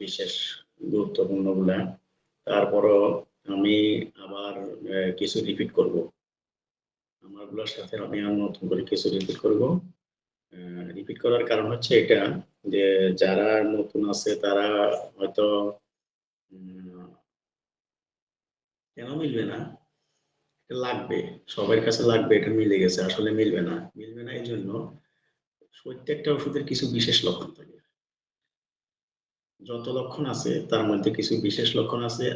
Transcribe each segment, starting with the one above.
বিশেষ গুরুত্বপূর্ণগুলা তারপরও আমি আবার কিছু রিপিট করব। আমারগুলোর সাথে আমি আর নতুন করে কিছু রিপিট করব। রিপিট করার কারণ হচ্ছে এটা যে, যারা নতুন আছে তারা হয়তো কেন মিলবে না? লাগবে। সবার কাছে লাগবে, এটা মিলে গেছে। আসলে মিলবে না। মিলবে না এই জন্য প্রত্যেকটা ওষুধের কিছু বিশেষ লক্ষণ থাকে। যত লক্ষণ আছে, তার মধ্যে কিছু বিশেষ লক্ষণ আছে,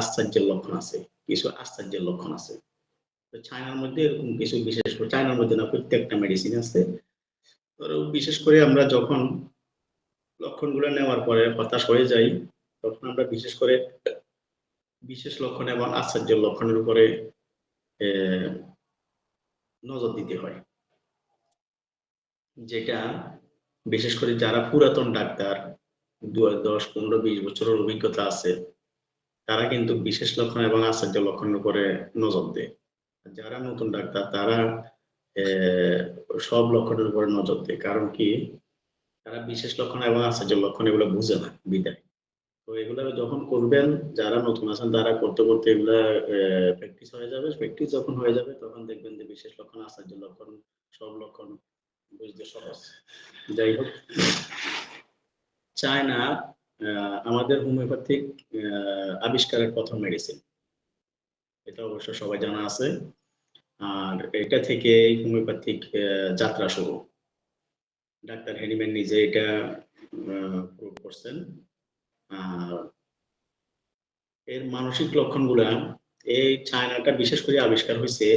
আশ্চর্যের লক্ষণ আছে, কিছু আশ্চর্যের লক্ষণ আছে। তো চায়নার মধ্যে এরকম কিছু বিশেষ করে চায়নার মধ্যে না, প্রত্যেকটা মেডিসিন আছে। বিশেষ করে আমরা যখন লক্ষণগুলো নেওয়ার পরে হতাশ হয়ে যাই, তখন আমরা বিশেষ করে বিশেষ লক্ষণ এবং আশ্চর্যের লক্ষণের উপরে নজর দিতে হয়। যেটা বিশেষ করে যারা পুরাতন ডাক্তার দশ, পনেরো, বিশ বছরের অভিজ্ঞতা আছে, তারা কিন্তু বিশেষ লক্ষণ এবং আশ্চর্য লক্ষণের উপরে নজর দেয়। যারা নতুন ডাক্তার, তারা সব লক্ষণের উপরে নজর দেয়। কারণ কি? তারা বিশেষ লক্ষণ এবং আশ্চর্য লক্ষণ এগুলো বুঝে না, বিদায়। তো এগুলো যখন করবেন, যারা নতুন আছেন, তারা করতে করতে এগুলা প্র্যাকটিস হয়ে যাবে। প্র্যাকটিস যখন হয়ে যাবে, তখন দেখবেন যে বিশেষ লক্ষণ, আশ্চর্য লক্ষণ, সব লক্ষণ বুঝতে সহজ। যাই হোক। চায়না আমাদের হোমিওপ্যাথিক আবিষ্কারের প্রথম মেডিসিন এটা অবশ্য সবাই জানা আছে। আর এটা থেকে হোমিওপ্যাথিক যাত্রা শুরু। ডাক্তার হেনিম্যান নিজে এটা প্রুভ করছেন। আর এর মানসিক লক্ষণগুলা, এই চায়নাটা বিশেষ করে আবিষ্কার হয়েছে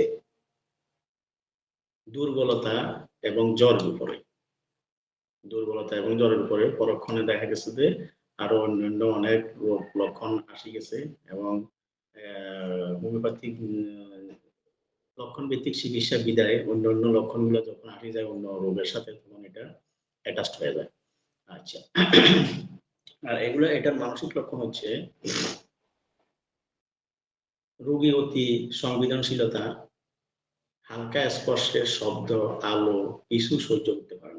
দুর্বলতা এবং জ্বর উপরে দুর্বলতা এবং জ্বরের উপরে। পরক্ষণে দেখা গেছে যে আরও অন্যান্য অনেক রোগ লক্ষণ আসি গেছে এবং হোমিওপ্যাথিক লক্ষণ ভিত্তিক চিকিৎসা বিদায় অন্য অন্য লক্ষণগুলো যখন আসি যায় অন্য রোগের সাথে, তখন এটা অ্যাটাচড হয়ে যায়। আচ্ছা। আর এগুলো, এটার মানসিক লক্ষণ হচ্ছে রোগী অতি সংবেদনশীলতা, হালকা স্পর্শের শব্দ, আলো, কিছু সহ্য করতে পারে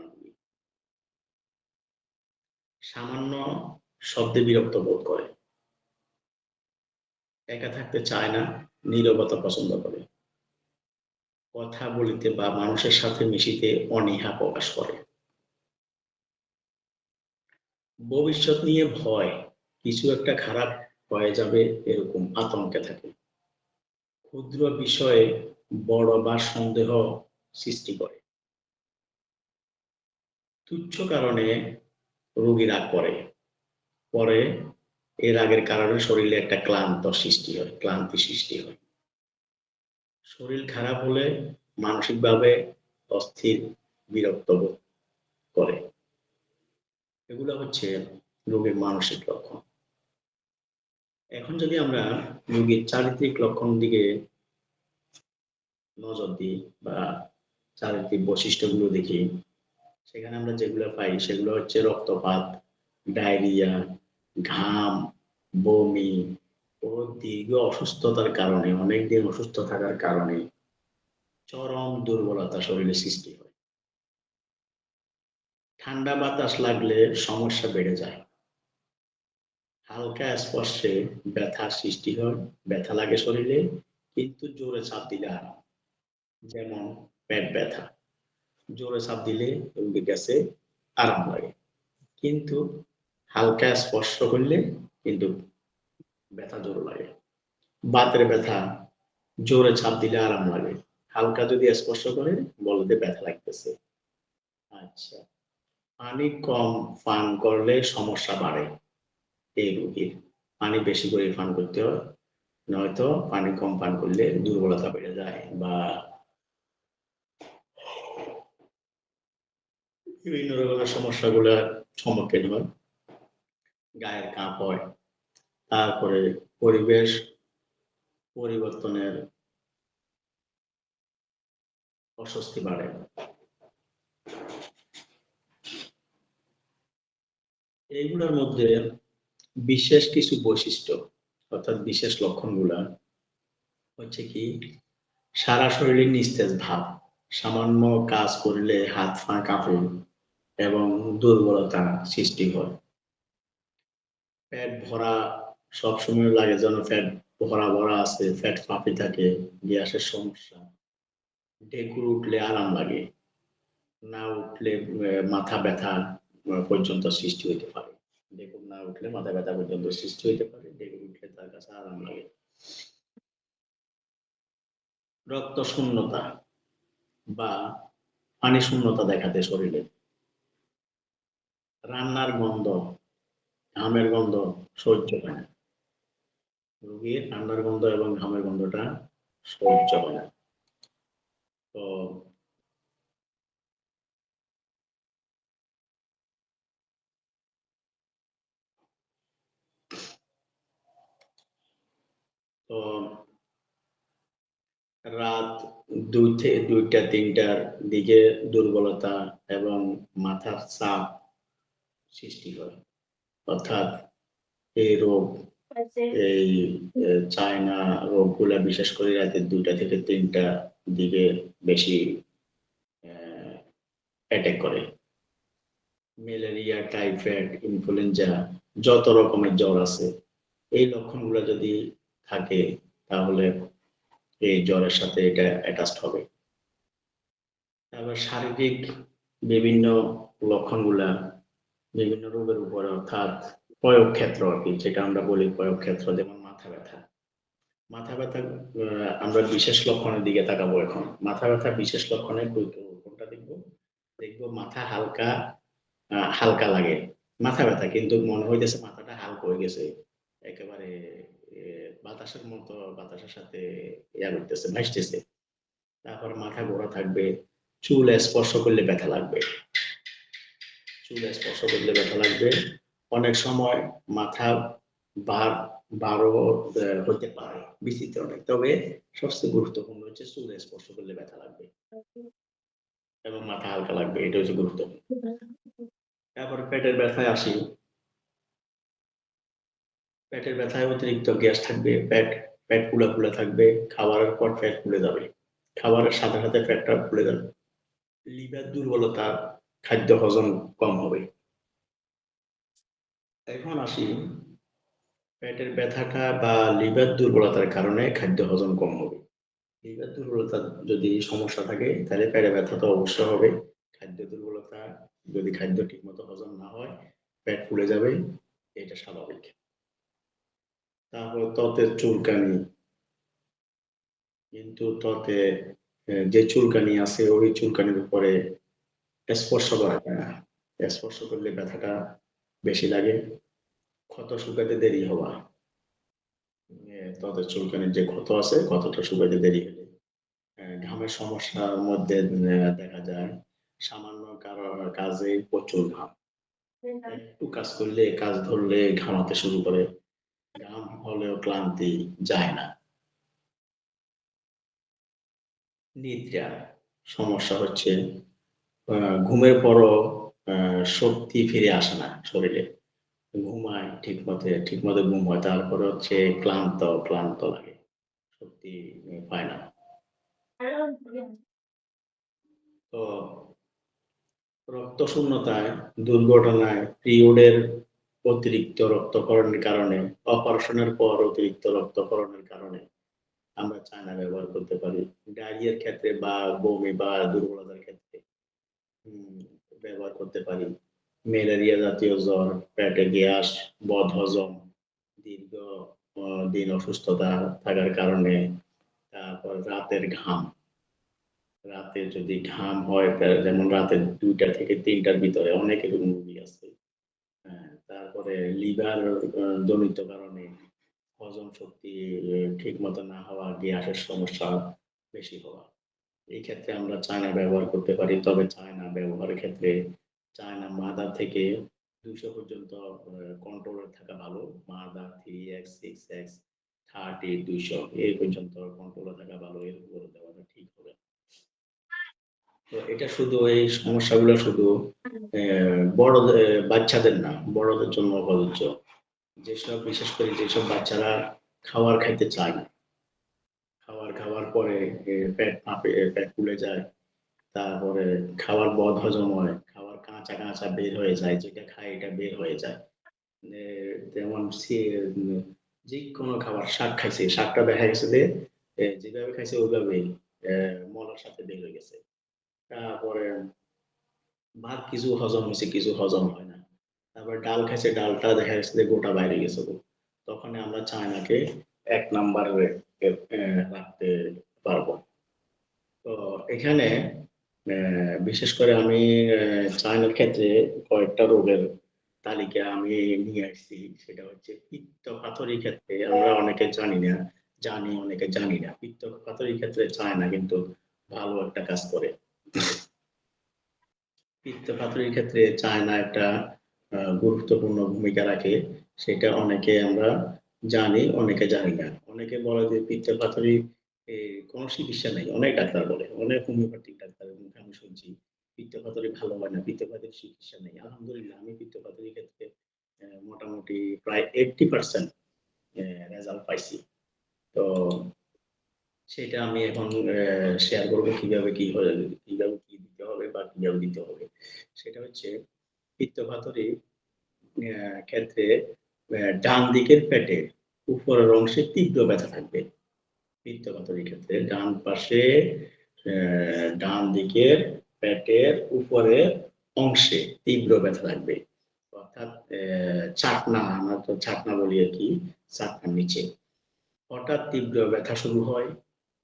সামান্য শব্দে বিরক্ত বোধ করে। একা থাকতে চায় না, নীরবতা পছন্দ করে। কথা বলিতে বা মানুষের সাথে মিশিতে অনীহা প্রকাশ করে। ভবিষ্যৎ নিয়ে ভয়, কিছু একটা খারাপ হয়ে যাবে এরকম আতঙ্কে থাকে। ক্ষুদ্র বিষয়ে বড় বা সন্দেহ সৃষ্টি করে। তুচ্ছ কারণে রোগী রাগ করে। পরে এর আগের কারণে শরীরে একটা ক্লান্ত সৃষ্টি হয়, ক্লান্তি সৃষ্টি হয়। শরীর খারাপ হলে মানসিকভাবে অস্থির, বিরক্ত করে। এগুলো হচ্ছে রোগের মানসিক লক্ষণ। এখন যদি আমরা রোগীর চারিত্রিক লক্ষণ দিকে নজর দিই বা চারিত্রিক বৈশিষ্ট্যগুলো দেখি সেখানে আমরা যেগুলো পাই, সেগুলো হচ্ছে রক্তপাত, ডায়রিয়া, ঘাম, বমি ও দীর্ঘ অসুস্থতার কারণে অনেকদিন অসুস্থ থাকার কারণে চরম দুর্বলতা শরীরে সৃষ্টি হয়। ঠান্ডা বাতাস লাগলে সমস্যা বেড়ে যায়। হালকা স্পর্শে ব্যথা সৃষ্টি হয়, ব্যথা লাগে শরীরে, কিন্তু জোরে চাপ দিলে আরাম। যেমন পেট ব্যথা। জোরে চাপ দিলে রোগীর গ্যাসে আরাম লাগে। কিন্তু হালকা স্পর্শ করলে কিন্তু ব্যথা জোর লাগে। বাতের ব্যথা, জোরে চাপ দিলে আরাম লাগে। হালকা যদি স্পর্শ করে, বলতে ব্যথা লাগতেছে। আচ্ছা পানি কম পান করলে সমস্যা বাড়ে এই রোগীর। পানি বেশি করে পান করতে হয়, নয়তো পানি কম পান করলে দুর্বলতা বেড়ে যায় বা বিভিন্ন রকমের সমস্যাগুলোর সম্মুখীন হয়। গায়ের কাঁপ হয় তারপরে পরিবেশ পরিবর্তনের অস্বস্তি বাড়ে। এইগুলোর মধ্যে বিশেষ কিছু বৈশিষ্ট্য, অর্থাৎ বিশেষ লক্ষণগুলা হচ্ছে কি, সারা শরীরে নিস্তেজ ভাব, সামান্য কাজ করলে হাত কাঁপে এবং দুর্বলতা সৃষ্টি হয়। পেট ভরা সবসময় লাগে যেন ফ্যাট ভরা ভরা আছে ফ্যাট ফাঁপি থাকে, গ্যাসের সমস্যা। ডেকুর উঠলে আরাম লাগে, না উঠলে মাথা ব্যথা পর্যন্ত সৃষ্টি হইতে পারে। ডেকুর না উঠলে মাথা ব্যথা পর্যন্ত সৃষ্টি হইতে পারে, ডেকুর উঠলে তার কাছে আরাম লাগে। রক্ত শূন্যতা বা পানি শূন্যতা দেখাতে শরীরে রান্নার গন্ধ, ঘামের গন্ধ সহ্য হয় না। রোগীর রান্নার গন্ধ এবং ঘামের গন্ধটা সহ্য হয় না। তো তো রাত দুই থেকে দুইটা, তিনটার দিকে দুর্বলতা এবং মাথার চাপ সৃষ্টি হয়। অর্থাৎ এই রোগ এই আহ, চায়না রোগগুলা বিশেষ করে রাতে দুইটা থেকে তিনটা দিকে বেশি অ্যাটাক করে। ম্যালেরিয়া টাইফয়েড ইনফ্লুয়েঞ্জা যত রকমের জ্বর আছে এই লক্ষণগুলো যদি থাকে তাহলে এই জ্বরের সাথে এটা অ্যাটাচড হবে। তারপর শারীরিক বিভিন্ন লক্ষণগুলা বিভিন্ন রোগের উপরে অর্থাৎ প্রয়োগ ক্ষেত্র আর কি, যেটা আমরা বলি প্রয়োগ ক্ষেত্র যেমন মাথা ব্যথা। মাথা ব্যথা আমরা বিশেষ লক্ষণের দিকে তাকাবো এখন। মাথা ব্যথা বিশেষ লক্ষণে কোনটা দেখব? দেখব মাথা হালকা হালকা লাগে। মাথা ব্যথা, কিন্তু মনে হইতেছে মাথাটা হালকা হয়ে গেছে। একেবারে বাতাসের মতো বাতাসের সাথে ইয়া করতেছে, ভাসতেছে। তারপর মাথা ঘোরা থাকবে, চুল স্পর্শ করলে ব্যথা লাগবে। চুল স্পর্শ করলে ব্যথা লাগবে। অনেক সময় মাথা বার বারো হতে পারে বিচিত্র অনেক তবে সবচেয়ে গুরুত্বপূর্ণ হচ্ছে চুল স্পর্শ করলে ব্যথা লাগবে এবং মাথা হালকা লাগবে এটা হচ্ছে গুরুত্বপূর্ণ। তারপর পেটের ব্যথায় আসি। পেটের ব্যথায় অতিরিক্ত গ্যাস থাকবে, পেট পেট ফুলা ফুলা থাকবে, খাবারের পর পেট ফুলে যাবে। খাবারের সাথে সাথে পেটটা ফুলে যাবে। লিভার দুর্বলতা খাদ্য হজম কম হবে। এখন আসি পেটের ব্যথাটা বা লিভার দুর্বলতার কারণে খাদ্য হজম কম হবে। লিভার দুর্বলতা যদি সমস্যা থাকে, তাহলে পেটে ব্যথা তো অবশ্যই হবে। খাদ্য দুর্বলতা যদি খাদ্য ঠিকমতো হজম না হয়, পেট ফুলে যাবে, এটা স্বাভাবিক। তারপর ত্বকের চুলকানি। কিন্তু ত্বকে যে চুলকানি আছে, ওই চুলকানির উপরে স্পর্শ করা যায় না। স্পর্শ করলে ব্যথাটা বেশি লাগে। ক্ষত শুকাতে দেরি হওয়া। ত্বকের চুলকানির যে ক্ষত আছে ক্ষতটা শুকাতে দেরি হলে ঘামের সমস্যার মধ্যে দেখা যায়। সামান্য কাজে প্রচুর ঘাম। একটু কাজ করলে কাজ ধরলে ঘামাতে শুরু করে। ঘাম হলেও ক্লান্তি যায় না। নিদ্রা সমস্যা হচ্ছে। ঘুমের পরও শক্তি ফিরে আসে না শরীরে। ঘুমায় ঠিক মতে ঠিক মতো ঘুম হয়, তারপরে হচ্ছে ক্লান্ত ক্লান্ত লাগে। শক্তি পায় না। তো রক্ত শূন্যতায় দুর্ঘটনায়, পিরিয়ডের অতিরিক্ত রক্তকরণের কারণে, অপারেশনের পর অতিরিক্ত রক্তকরণের কারণে আমরা চায়না ব্যবহার করতে পারি। ডায়রিয়ার ক্ষেত্রে বা বমি বা দুর্বলতার ক্ষেত্রে ব্যবহার করতে পারি। ম্যালেরিয়া জাতীয় জ্বর পেটে গ্যাস বদ হজম দীর্ঘ দিন অসুস্থতা থাকার কারণে তারপর রাতের ঘাম। রাতে যদি ঘাম হয় যেমন রাতে দুইটা থেকে তিনটার ভিতরে অনেক এরকম রোগী আছে। হ্যাঁ, তারপরে লিভার জনিত কারণে হজম শক্তি ঠিক মতো না হওয়া গ্যাসের সমস্যা বেশি হওয়া। এই ক্ষেত্রে আমরা চায়না ব্যবহার করতে পারি, তবে চায়না ব্যবহারের ক্ষেত্রে চায়না মাদার থেকে দুশো পর্যন্ত কন্ট্রোলার থাকা ভালো। Mother three X six X thirty দুইশো, এই পর্যন্ত কন্ট্রোলার থাকা ভালো এর উপরে দেওয়াটা ঠিক হবে। তো এটা শুধু এই সমস্যাগুলো শুধু বড়দের বাচ্চাদের না, বড়দের জন্য প্রযোজ্য যেসব, বিশেষ করে যেসব বাচ্চারা খাবার খাইতে চায় না, খাবার খাওয়ার পরে পেট ফাঁপে, পেট ফুলে যায়, তারপরে খাবার বদ হজম হয়, খাবার কাঁচা কাঁচা বের হয়ে যায়, যেটা খায় এটা বের হয়ে যায়। যেমন যে কোনো খাবার, শাক খাইছে, শাকটা দেখা গেছে যে যেভাবে খাইছে ওইভাবেই মলার সাথে বের হয়ে গেছে। তারপরে ভাত কিছু হজম হয়েছে, কিছু হজম হয় না। তারপর ডাল খাইছে, ডালটা দেখা গেছে যে গোটা বাইরে গেছে। তখন আমরা চায়নাকে এক নাম্বারে রাখতে পারব। তো এখানে বিশেষ করে আমি চায়নার ক্ষেত্রে কয়েকটা রোগের তালিকা আমি নিয়ে আসছি। সেটা হচ্ছে পিত্ত পাথরের ক্ষেত্রে আমরা অনেকে জানি না, জানি, অনেকে জানি না। পিত্ত পাথরের ক্ষেত্রে চায়না কিন্তু ভালো একটা কাজ করে। পিত্ত পাথরের ক্ষেত্রে চায়না একটা গুরুত্বপূর্ণ ভূমিকা রাখে। সেটা অনেকে আমরা জানি, অনেকে জানি না। অনেকে বলে যে পিত্ত পাথরি কোনো চিকিৎসা নেই, অনেক ডাক্তার বলে, অনেক হোমিওপ্যাথিক ডাক্তার মুখে আমি শুনছি পিত্তপাথরি ভালো হয় না পিত্ত চিকিৎসা নেই। আলহামদুলিল্লাহ, আমি পিত্তপাথরির ক্ষেত্রে মোটামুটি প্রায় এইটটি পার্সেন্ট রেজাল্ট পাইছি। তো সেটা আমি এখন শেয়ার করব কীভাবে কি কীভাবে কি দিতে হবে বা কীভাবে দিতে হবে। সেটা হচ্ছে পিত্তপাথরি ক্ষেত্রে ডান দিকের পেটে উপরের অংশে তীব্র ব্যথা থাকবে। পিত্তপাথরির ক্ষেত্রে ডান পাশে ডান দিকের পেটের উপরের অংশে তীব্র ব্যথা থাকবে অর্থাৎ চাটনা, আমরা তো চাটনা বলি আর কি, চাটনার নিচে। হঠাৎ তীব্র ব্যথা শুরু হয়।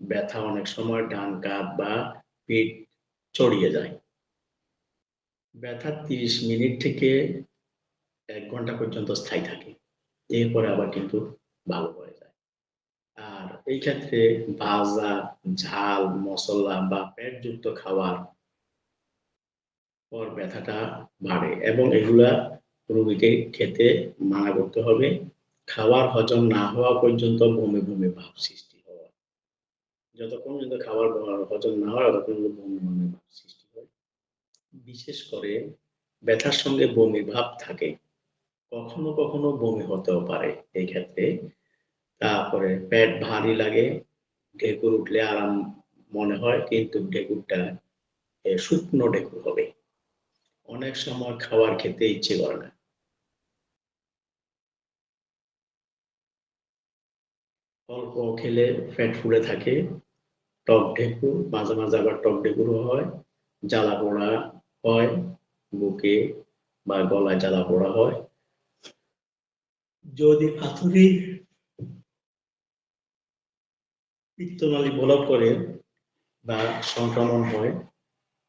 ব্যথা অনেক সময় ডান কাপ বা পিঠ ছড়িয়ে যায়। ব্যথা তিরিশ মিনিট থেকে এক ঘণ্টা পর্যন্ত স্থায়ী থাকে। এরপরে আবার কিন্তু ভালো এই ক্ষেত্রে ভাজা, ঝাল, মশলা বা পেটযুক্ত খাবার পর ব্যথাটা বাড়ে এবং এগুলা রোগীকে খেতে মানা করতে হবে। খাবার হজম না হওয়া পর্যন্ত বমি বমি ভাব সৃষ্টি হওয়া। যতক্ষণ পর্যন্ত খাবার হজম না হয়, ততক্ষণ বমি বমি ভাব সৃষ্টি হয়। বিশেষ করে ব্যথার সঙ্গে বমি ভাব থাকে। কখনো কখনো বমি হতেও পারে। এই ক্ষেত্রে তারপরে পেট ভারী লাগে, ঢেকুর উঠলে আরাম মনে হয়, কিন্তু ঢেকুরটা শুকনো ঢেকুর হবে। অনেক সময় খাবার খেতে ইচ্ছে করে না। অল্প খেলে ফ্যাট ফুলে থাকে, টক ঢেকুর, মাঝে মাঝে আবার টক ঢেকুরও হয়, জ্বালা পোড়া হয়, বুকে বা গলায় জ্বালা পোড়া হয়। যদি পাথরি পিত্তনালী ব্লক করে বা সংক্রমণ হয়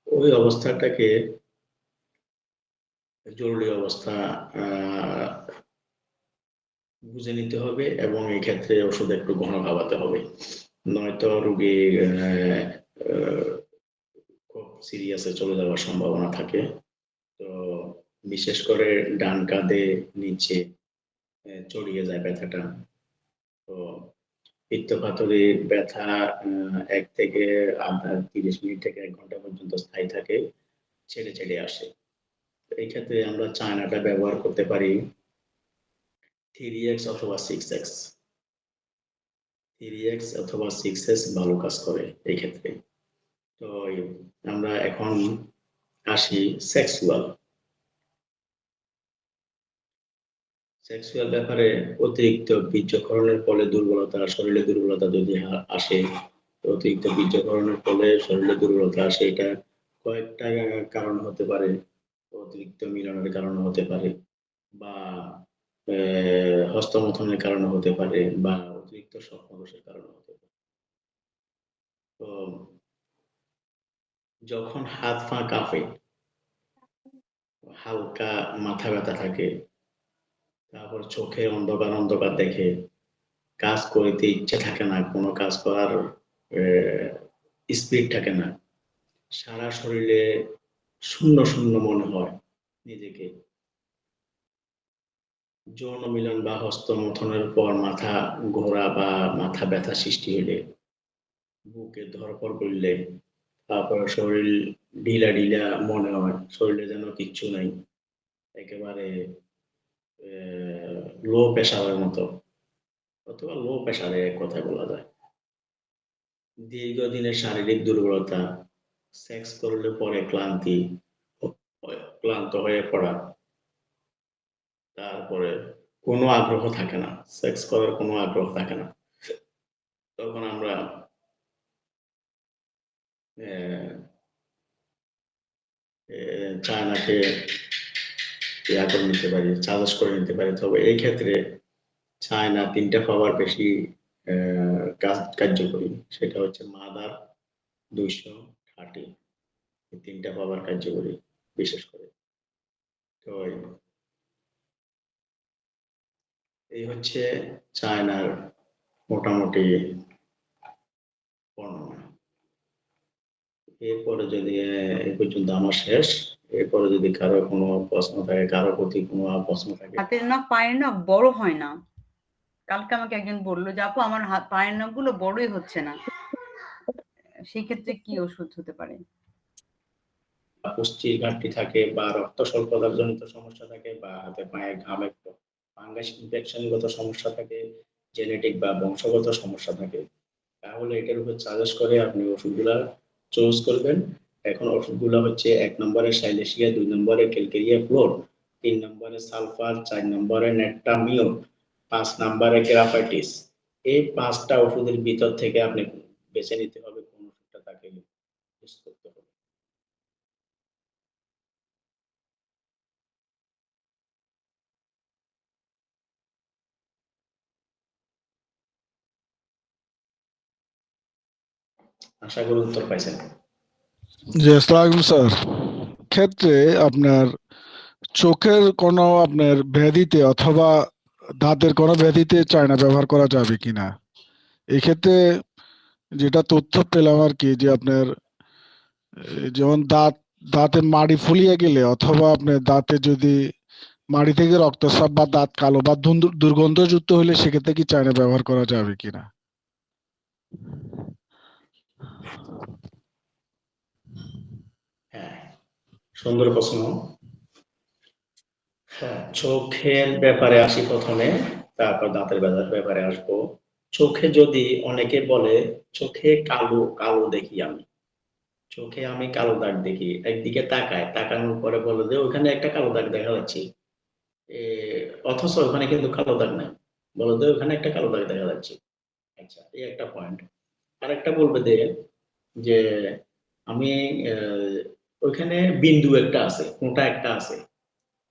ওই অবস্থাটাকে জরুরি অবস্থা বুঝে নিতে হবে এবং এই ক্ষেত্রে ওষুধ একটু ঘন খাওয়াতে হবে। নয়তো রোগী আহ, আহ, খুব সিরিয়াসে চলে যাওয়ার সম্ভাবনা থাকে। তো বিশেষ করে ডান কাঁধে নিচে চড়িয়ে যায় ব্যথাটা। তো পিত্তপাথরি ব্যথা এক থেকে আধা তিরিশ মিনিট থেকে এক ঘণ্টা পর্যন্ত স্থায়ী থাকে, ছেড়ে ছেড়ে আসে। এই ক্ষেত্রে আমরা চায়নাটা ব্যবহার করতে পারি। থ্রি এক্স অথবা সিক্স এক্স। থ্রি এক্স অথবা সিক্স এক্স ভালো কাজ করে এই ক্ষেত্রে। তো আমরা এখন আসি সেক্সুয়াল। সেক্সুয়াল ব্যাপারে অতিরিক্ত বীর্যকরণের ফলে দুর্বলতা, শরীরে দুর্বলতা যদি আসে অতিরিক্ত বীর্যকরণের ফলে শরীরে দুর্বলতা আসে, এটা কয়েকটা কারণ হতে পারে, অতিরিক্ত মিলনের কারণে হতে পারে বা হস্তমথনের কারণে হতে পারে বা অতিরিক্ত স্বপ্নদোষের কারণে হতে পারে। তো যখন হাত পা কাঁপে হালকা মাথা ব্যথা থাকে তারপর চোখে অন্ধকার অন্ধকার দেখে কাজ করিতে ইচ্ছে থাকে না, কোনো কাজ করার স্পিড থাকে না। সারা শরীরে শূন্য শূন্য মনে হয় নিজেকে। যৌন মিলন বা হস্তমথনের পর মাথা ঘোরা বা মাথা ব্যথা সৃষ্টি হইলে বুকে ধরপর করলে তারপর শরীর ঢিলা ঢিলা মনে হয়, শরীরে যেন কিচ্ছু নাই। একেবারে লো প্রেশারের মতো, অথবা লো প্রেশারে এক কথায় বলা যায়। দীর্ঘদিনের শারীরিক দুর্বলতা সেক্স করলে পরে ক্লান্তি ক্লান্ত হয়ে পড়া, তারপরে কোনো আগ্রহ থাকে না সেক্স করার কোনো আগ্রহ থাকে না। তখন আমরা চায়নাকে ইয়া করে নিতে পারি সাজেস্ট করে নিতে পারি। তবে এই ক্ষেত্রে চায়না তিনটা পাওয়ার বেশি কাজ- কার্যকরী। সেটা হচ্ছে মাদার দুইশো থার্টি তিনটা পাওয়ার কার্যকরী, বিশেষ করে। তো এই হচ্ছে চায়নার মোটামুটি বর্ণনা। এরপরে যদি এই পর্যন্ত আমার শেষ। এরপরে যদি কারও কোনো প্রশ্ন থাকে কারও প্রতি কোনো প্রশ্ন থাকে। হাতের নখ পায়ের নখ বড় হয় না। কালকে আমাকে একজন বলল যে আপু আমার হাত পায়ের নখগুলো বড়ই হচ্ছে না। সেই ক্ষেত্রে কি ওষুধ হতে পারে? পুষ্টির ঘাটতি থাকে বা রক্ত স্বল্পতার জনিত সমস্যা থাকে বা হাতে পায়ে ঘামে ফাঙ্গাস ইনফেকশনগত সমস্যা থাকে জেনেটিক বা বংশগত সমস্যা থাকে। তাহলে এটার উপর সাজেস্ট করে আপনি ওষুধগুলা চুজ করবেন। এখন ওষুধগুলো হচ্ছে এক নম্বরে সাইলেশিয়া দুই নম্বরে ক্যালকেরিয়া ফ্লোর, তিন নম্বরে সালফার, চার নম্বরে নেট্টামিও পাঁচ নম্বরে গ্রাফাইটিস। এই পাঁচটা ওষুধের ভিতর থেকে আপনি বেছে নিতে হবে কোন ওষুধটা তাকে ইউজ করতে হবে। আশা করি উত্তর পাইছেন। জি আসসালামু স্যার, ক্ষেত্রে আপনার চোখের কোনো আপনার ব্যাধিতে অথবা দাঁতের কোনো ব্যাধিতে চায়না ব্যবহার করা যাবে কিনা এক্ষেত্রে যেটা তথ্য পেলাম আর কি, যে আপনার যেমন দাঁত, দাঁতে মাড়ি ফুলিয়ে গেলে অথবা আপনার দাঁতে যদি মাড়ি থেকে রক্তস্রাব বা দাঁত কালো বা দুর্গন্ধ- দুর্গন্ধযুক্ত হলে সেক্ষেত্রে কি চায়না ব্যবহার করা যাবে কিনা হ্যাঁ সুন্দর প্রশ্ন। হ্যাঁ চোখের ব্যাপারে আসি প্রথমে, তারপর দাঁতের ব্যাপারে আসব। চোখে যদি অনেকে বলে, চোখে কালো কালো দেখি আমি। চোখে আমি কালো দাগ দেখি, একদিকে তাকায়, তাকানোর পরে বলে যে, ওখানে একটা কালো দাগ দেখা যাচ্ছে। অথচ ওখানে কিন্তু কালো দাগ নাই। বলে যে, ওখানে একটা কালো দাগ দেখা যাচ্ছে। আচ্ছা এই একটা পয়েন্ট আরেকটা বলবে যে আমি ওইখানে বিন্দু একটা আছে কোনটা একটা আছে।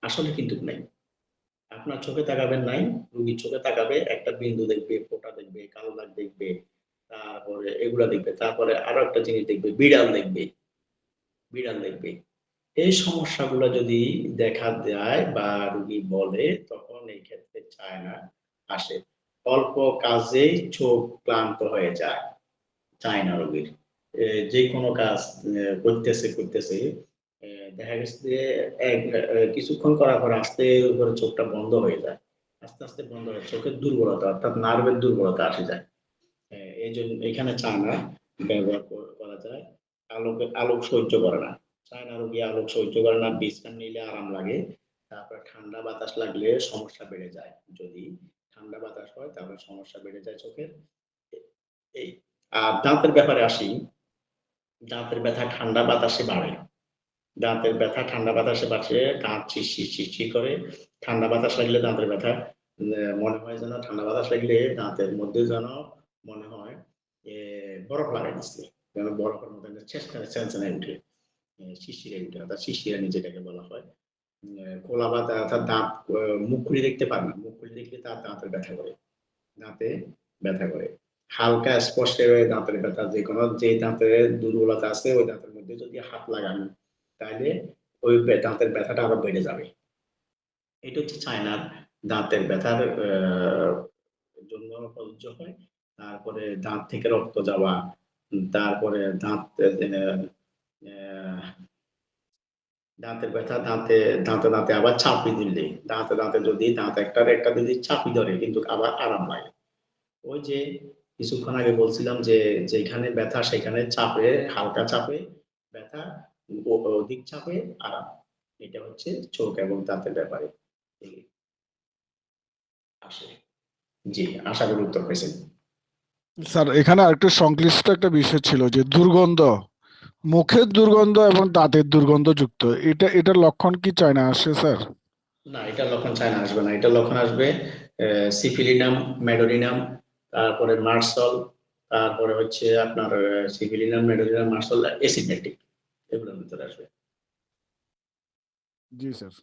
আসলে কিন্তু নাই। আপনার চোখে তাকাবেন নাই, রুগীর চোখে তাকাবে, একটা বিন্দু দেখবে, ফোঁটা দেখবে, কালো দাগ দেখবে, তারপরে এগুলা দেখবে, তারপরে আরও একটা জিনিস দেখবে, বিড়াল দেখবে বিড়াল দেখবে। এই সমস্যাগুলো যদি দেখা যায় বা রুগী বলে, তখন এই ক্ষেত্রে চায় না আসে। অল্প কাজেই চোখ ক্লান্ত হয়ে যায় চায় না রোগীর। যে কোনো কাজ করতেছে করতেছে দেখা গেছে যে এক কিছুক্ষণ করার পর আস্তে করে চোখটা বন্ধ হয়ে যায়। আস্তে আস্তে বন্ধ হয়ে চোখের দুর্বলতা, অর্থাৎ নার্ভের দুর্বলতা আসে যায়। এই জন্য এখানে চায়না ব্যবহার করা যায়। আলোক আলোক সহ্য করে না। চায়না রোগী আলোক সহ্য করে না, বিশ্রাম নিলে আরাম লাগে। তারপর ঠান্ডা বাতাস লাগলে সমস্যা বেড়ে যায়। যদি ঠান্ডা বাতাস হয়, তাহলে সমস্যা বেড়ে যায় চোখের। এই, আর দাঁতের ব্যাপারে আসি। দাঁতের ব্যথা ঠান্ডা বাতাসে বাড়ে। দাঁতের ব্যথা ঠান্ডা বাতাসে বাড়ছে দাঁত চিরচির চিরচির করে। ঠান্ডা বাতাস লাগলে দাঁতের ব্যথা মনে হয় যেন ঠান্ডা বাতাস লাগলে দাঁতের মধ্যে যেন মনে হয় বরফ লাগাই দিচ্ছে। যেন বরফের মধ্যে সেন্সনে উঠে। আহ, শিশিরে উঠে অর্থাৎ শিশিরানি যেটাকে বলা হয়। খোলা বা অর্থাৎ দাঁত মুখ খুলে দেখতে পারে না। মুখ খুলে দেখলে তার দাঁতের ব্যথা করে। দাঁতে ব্যথা করে। হালকা স্পর্শে দাঁতের ব্যথা, যে কোনো যে দাঁতের দুর্বলতা আছে, ওই দাঁতের মধ্যে যদি হাত লাগান, তাহলে ওই দাঁতের ব্যথাটা আবার বেড়ে যাবে। এটা হচ্ছে চায়নার দাঁতের ব্যথার জন্য প্রযোজ্য হয়। তারপরে দাঁত থেকে রক্ত যাওয়া, তারপরে দাঁত দাঁতের ব্যথা, দাঁতে দাঁতে দাঁতে আবার চাপি দিলে। দাঁতে দাঁতে যদি দাঁত একটার একটা যদি চাপি ধরে, কিন্তু আবার আরাম লাগে। ওই যে কিছুক্ষণ আগে বলছিলাম যে যেখানে ব্যথা সেখানে চাপে হালকা চাপে ব্যথা অধিক চাপে আরাম। এটা হচ্ছে চোখ এবং দাঁতের ব্যাপারে। আসে। জি আশা করি উত্তর পেয়েছেন। স্যার এখানে আরেকটু সংশ্লিষ্ট একটা বিষয় ছিল যে দুর্গন্ধ মুখের দুর্গন্ধ এবং দাঁতের দুর্গন্ধ যুক্ত। এটা এটার লক্ষণ কি চায়না আসে স্যার? না এটা লক্ষণ চায়না আসবে না। এটা লক্ষণ আসবে সিফিলিনাম মেডোরিনাম তারপরে মার্সল তারপরে হচ্ছে আপনার সিভিলিনার মেডোরিনাম মার্সল এসিমেটিক এগুলোর ভিতরে আসবে। জি স্যার।